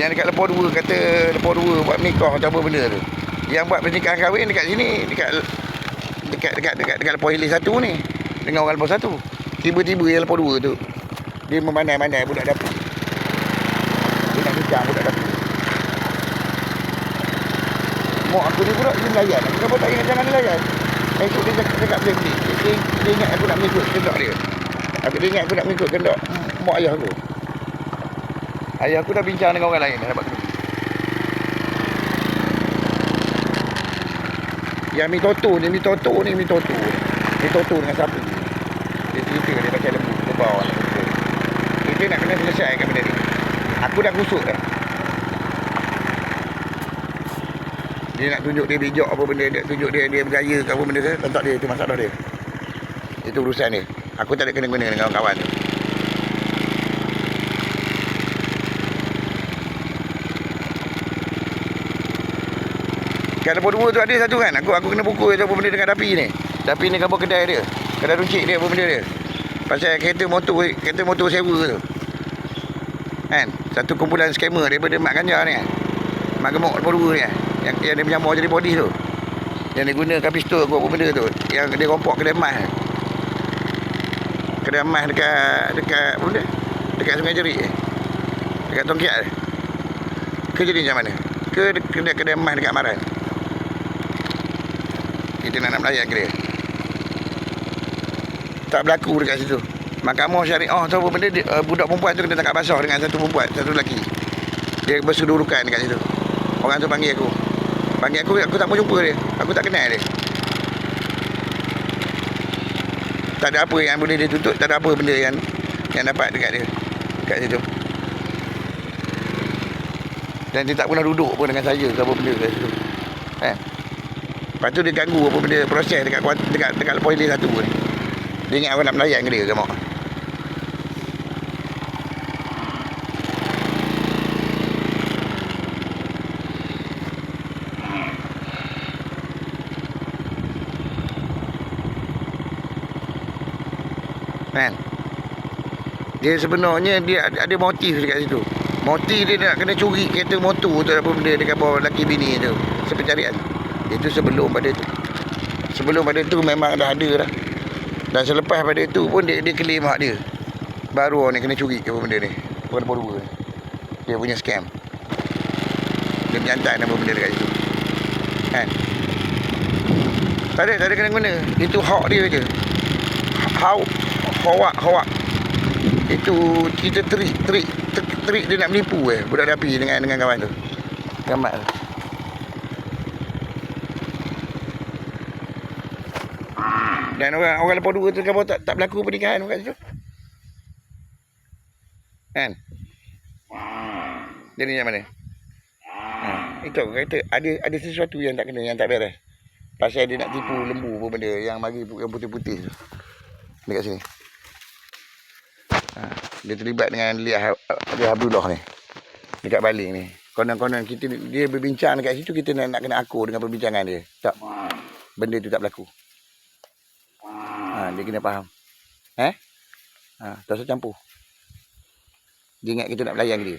Yang dekat Lepor 2 kata Lepor 2 buat nikah atau apa benda tu. Yang buat pernikahan kahwin dekat sini dekat dekat dekat dekat dekat Lepor Hilir 1 ni. Dengan orang Lepor 1. Tiba-tiba yang Lepor 2 tu dia memandai-mandai budak dapur. Dia nak nikah budak dapur. Mak aku ni pula dia melayan. Aku kenapa tak ingat jangan dia layan? Esok dia cakap, beli. Dia, dia, dia ingat aku nak mengikut kendok dia. Aku dia ingat aku nak mengikut kendok mak ayah aku. Ayah aku dah bincang dengan orang lain dah dapat kerja. Yang mi toto ni, mi toto ni, mi toto. Mi toto dengan siapa? Dia cerita dia pakai lembu ke bawah. Kita nak kena selesaikan benda ni. Aku dah kusuk dah. Dia nak tunjuk dia bijak apa benda dia tunjuk dia dia berjaya ke apa benda dia tentak dia itu masalah dia. Itu urusan dia. Aku tak ada kena-kena dengan kawan-kawan. Kat dapur dua tu ada satu kan. Aku aku kena pukul tu apa benda dengan Dapi ni. Dapi ni kapal kedai dia. Kedai runcit dia apa benda dia. Pasal kereta motor kereta motor sewa tu. Kan? Satu kumpulan skamer daripada Mak Ganjar ni kan. Mak Gemuk dapur dua ni kan. Yang, yang dia menyamar jadi body tu. Yang dia gunakan pistol ke apa benda tu. Yang dia rompok kedai emas. Kedai emas dekat dekat apa benda? Dekat Sungai Jerit. Dekat Tongkiat. Ke jadi macam mana? Ke kedai kedai emas dekat Maran. Kita nak nak melayan dia Tak berlaku dekat situ. Mahkamah syariah tu apa benda? Dia, uh, Budak perempuan tu kena tangkap basah dengan satu perempuan Satu lelaki. Dia bersedurukan dekat situ. Orang tu panggil aku. Panggil aku, aku tak mau jumpa dia. Aku tak kenal dia. Tak ada apa yang boleh dia tutup Tak ada apa benda yang Yang dapat dekat dia Dekat situ. Dan dia tak pernah duduk pun dengan saya Ke apa benda kat situ. Kan Lepas tu dia ganggu apa benda proses dekat dekat dekat lepas hilir satu ni. Dia ingat orang nak melayan ke dia ke mak. Kan? Dia sebenarnya dia ada, motif dekat situ. Motif dia nak kena curi kereta motor tu apa benda dekat bawah lelaki bini tu. Sepencarian. Itu sebelum pada tu. Sebelum pada tu memang dah ada dah. Dan selepas pada tu pun dia dia claim hak dia. Baru orang ni kena curi ke benda ni. Bukan baru dua. Dia punya scam. Dia menyantai nama benda dekat situ. Kan? Tak ada, tak ada kena-kena. Itu hak dia je. How, hawak, hawak. Itu kita trik, trik, trik, dia nak menipu eh. Budak api dengan dengan kawan tu. Gamat tu. Dan orang orang lepas dua tu kan tak tak berlaku pernikahan kat situ. Kan? Jadi macam mana? Ha, itu kata ada ada sesuatu yang tak kena yang tak beres. Pasal dia nak tipu lembu apa benda yang mari yang putih-putih tu. Dekat sini. Ha, dia terlibat dengan Lia Lia Abdullah ni. Dekat Bali ni. Konon-konon kita dia berbincang dekat situ kita nak, nak kena akur dengan perbincangan dia. Tak. Benda tu tak berlaku. Ha, dia kena faham. Eh? Ha, tak usah campur. Dia ingat kita nak melayan dia.